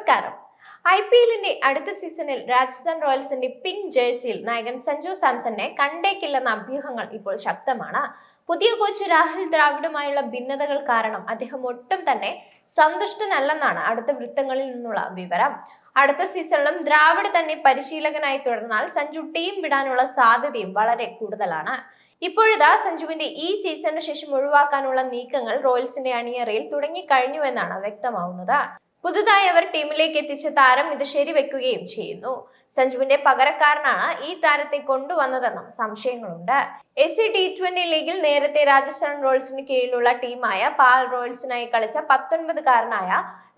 നമസ്കാരം. I P എല്ലിന്റെ അടുത്ത സീസണിൽ രാജസ്ഥാൻ റോയൽസിന്റെ പിങ്ക് ജേഴ്സിയിൽ നായകൻ സഞ്ജു സാംസണിനെ കണ്ടേക്കില്ലെന്ന അഭ്യൂഹങ്ങൾ ഇപ്പോൾ ശക്തമാണ്. പുതിയ കോച്ച് രാഹുൽ ദ്രാവിഡുമായുള്ള ഭിന്നതകൾ കാരണം അദ്ദേഹം ഒട്ടും തന്നെ സന്തുഷ്ടനല്ലെന്നാണ് അടുത്ത വൃത്തങ്ങളിൽ നിന്നുള്ള വിവരം. അടുത്ത സീസണിലും ദ്രാവിഡ് തന്നെ പരിശീലകനായി തുടർന്നാൽ സഞ്ജു ടീം വിടാനുള്ള സാധ്യതയും വളരെ കൂടുതലാണ്. ഇപ്പോഴിതാ സഞ്ജുവിന്റെ ഈ സീസണിന് ശേഷം ഒഴിവാക്കാനുള്ള നീക്കങ്ങൾ റോയൽസിന്റെ അണിയറയിൽ തുടങ്ങിക്കഴിഞ്ഞുവെന്നാണ് വ്യക്തമാവുന്നത്. പുതുതായി അവർ ടീമിലേക്ക് എത്തിച്ച താരം ഇത് ശരിവെക്കുകയും ചെയ്യുന്നു. സഞ്ജുവിന്റെ പകരക്കാരനാണ് ഈ താരത്തെ കൊണ്ടുവന്നതെന്നും സംശയങ്ങളുണ്ട്. എസ് സി ടി ട്വന്റി ലീഗിൽ നേരത്തെ രാജസ്ഥാൻ റോയൽസിന് കീഴിലുള്ള ടീമായ പാൽ റോയൽസിനായി കളിച്ച പത്തൊൻപതുകാരനായ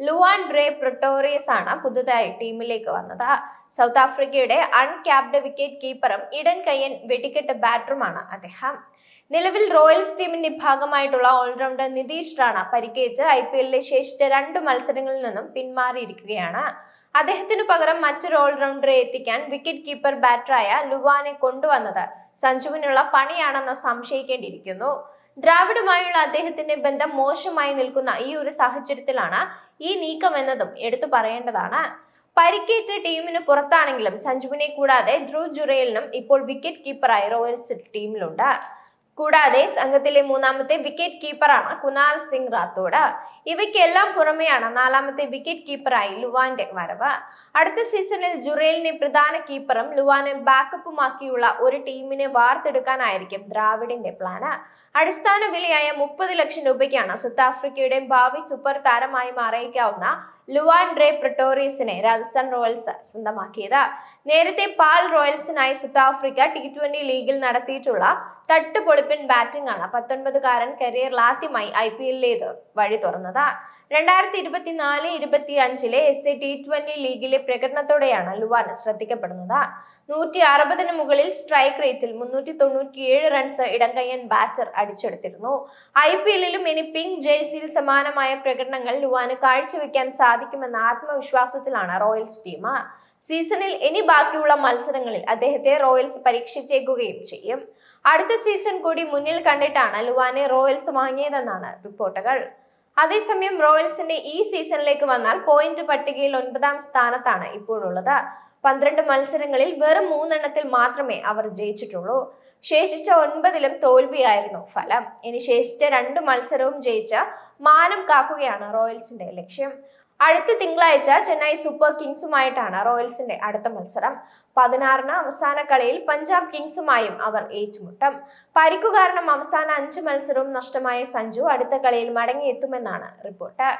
ലുവാൻ ഡ്രേ പ്രൊട്ടോറിയസ് ആണ് പുതുതായി ടീമിലേക്ക് വന്നത്. സൗത്ത് ആഫ്രിക്കയുടെ അൺക്യാപ്ഡ് വിക്കറ്റ് കീപ്പറും ഇടൻ കയ്യൻ വെടിക്കെട്ട് ബാറ്ററുമാണ് അദ്ദേഹം. നിലവിൽ റോയൽസ് ടീമിന്റെ ഭാഗമായിട്ടുള്ള ഓൾറൗണ്ടർ നിതീഷ് റാണ പരിക്കേറ്റ് ഐ പി എല്ലിലെ ശേഷിച്ച രണ്ട് മത്സരങ്ങളിൽ പിന്മാറിയിരിക്കുകയാണ്. അദ്ദേഹത്തിന് പകരം മറ്റൊരു ഓൾറൗണ്ടറെ എത്തിക്കാൻ വിക്കറ്റ് കീപ്പർ ബാറ്ററായ ലുവാനെ കൊണ്ടുവന്നത് സഞ്ജുവിനുള്ള പണിയാണെന്ന് സംശയിക്കേണ്ടിയിരിക്കുന്നു. ദ്രാവിഡുമായുള്ള അദ്ദേഹത്തിന്റെ ബന്ധം മോശമായി നിൽക്കുന്ന ഈ ഒരു സാഹചര്യത്തിലാണ് ഈ നീക്കം എന്നതും എടുത്തു പറയേണ്ടതാണ്. പരിക്കേറ്റ് ടീമിന് പുറത്താണെങ്കിലും സഞ്ജുവിനെ കൂടാതെ ധ്രുവ് ജുറേലിനും ഇപ്പോൾ വിക്കറ്റ് കീപ്പറായി റോയൽസ് ടീമിലുണ്ട് കൂടാതെ സംഘത്തിലെ മൂന്നാമത്തെ വിക്കറ്റ് കീപ്പറാണ് കുനാൽ സിംഗ് റാത്തോഡ്. ഇവയ്ക്കെല്ലാം പുറമെയാണ് നാലാമത്തെ വിക്കറ്റ് കീപ്പറായി ലുവാന്റെ വരവ്. അടുത്ത സീസണിൽ ജുറേലിനെ പ്രധാന കീപ്പറും ലുവാനെ ബാക്കപ്പുമാക്കിയുള്ള ഒരു ടീമിനെ വാർത്തെടുക്കാനായിരിക്കും ദ്രാവിഡിന്റെ പ്ലാന് അടിസ്ഥാന വിലയായ മുപ്പത് ലക്ഷം രൂപയ്ക്കാണ് സൗത്ത് ആഫ്രിക്കയുടെ ഭാവി സൂപ്പർ താരമായി മാറിയേക്കാവുന്ന ലുവാൻ ഡ്രേ പ്രട്ടോറിയസിനെ രാജസ്ഥാൻ റോയൽസ് സ്വന്തമാക്കിയത്. നേരത്തെ പാൽ റോയൽസിനായി സൗത്ത് ആഫ്രിക്ക ടി ട്വന്റി ലീഗിൽ നടത്തിയിട്ടുള്ള തട്ടുപൊളിപ്പിൻ ബാറ്റിംഗ് ആണ് പത്തൊൻപതുകാരൻ കരിയറിൽ ആദ്യമായി ഐ പി എല്ലിലേത് വഴി തുറന്നത്. രണ്ടായിരത്തി ഇരുപത്തിനാല് ഇരുപത്തി അഞ്ചിലെ എസ് എ ടി ട്വന്റി ലീഗിലെ പ്രകടനത്തോടെയാണ് ലുവാൻ ശ്രദ്ധിക്കപ്പെടുന്നത്. നൂറ്റി അറുപതിന് മുകളിൽ സ്ട്രൈക്ക് റേറ്റിൽ മുന്നൂറ്റി തൊണ്ണൂറ്റിയേഴ് റൺസ് ഇടംകയ്യൻ ബാറ്റർ അടിച്ചെടുത്തിരുന്നു. ഐ പി എല്ലിലും ഇനി പിങ്ക് ജേഴ്സിയിൽ സമാനമായ പ്രകടനങ്ങൾ ലുവാന് കാഴ്ചവെക്കാൻ സാധിക്കുമെന്ന ആത്മവിശ്വാസത്തിലാണ് റോയൽസ് ടീം. സീസണിൽ ഇനി ബാക്കിയുള്ള മത്സരങ്ങളിൽ അദ്ദേഹത്തെ റോയൽസ് പരീക്ഷിച്ചേക്കുകയും ചെയ്യും. അടുത്ത സീസൺ കൂടി മുന്നിൽ കണ്ടിട്ടാണ് ലുവാനെ റോയൽസ് വാങ്ങിയതെന്നാണ് റിപ്പോർട്ടുകൾ. അതേസമയം റോയൽസിന്റെ ഈ സീസണിലേക്ക് വന്നാൽ പോയിന്റ് പട്ടികയിൽ ഒൻപതാം സ്ഥാനത്താണ് ഇപ്പോഴുള്ളത്. പന്ത്രണ്ട് മത്സരങ്ങളിൽ വെറും മൂന്നെണ്ണത്തിൽ മാത്രമേ അവർ ജയിച്ചിട്ടുള്ളൂ. ശേഷിച്ച ഒൻപതിലും തോൽവിയായിരുന്നു ഫലം. ഇനി ശേഷിച്ച രണ്ട് മത്സരവും ജയിച്ച മാനം കാക്കുകയാണ് റോയൽസിന്റെ ലക്ഷ്യം. അടുത്ത തിങ്കളാഴ്ച ചെന്നൈ സൂപ്പർ കിങ്സുമായിട്ടാണ് റോയൽസിന്റെ അടുത്ത മത്സരം. പതിനാറിന് അവസാന കളിയിൽ പഞ്ചാബ് കിങ്സുമായും അവർ ഏറ്റുമുട്ടും. പരിക്കു കാരണം അവസാന അഞ്ച് മത്സരവും നഷ്ടമായ സഞ്ജു അടുത്ത കളിയിൽ മടങ്ങിയെത്തുമെന്നാണ് റിപ്പോർട്ട്.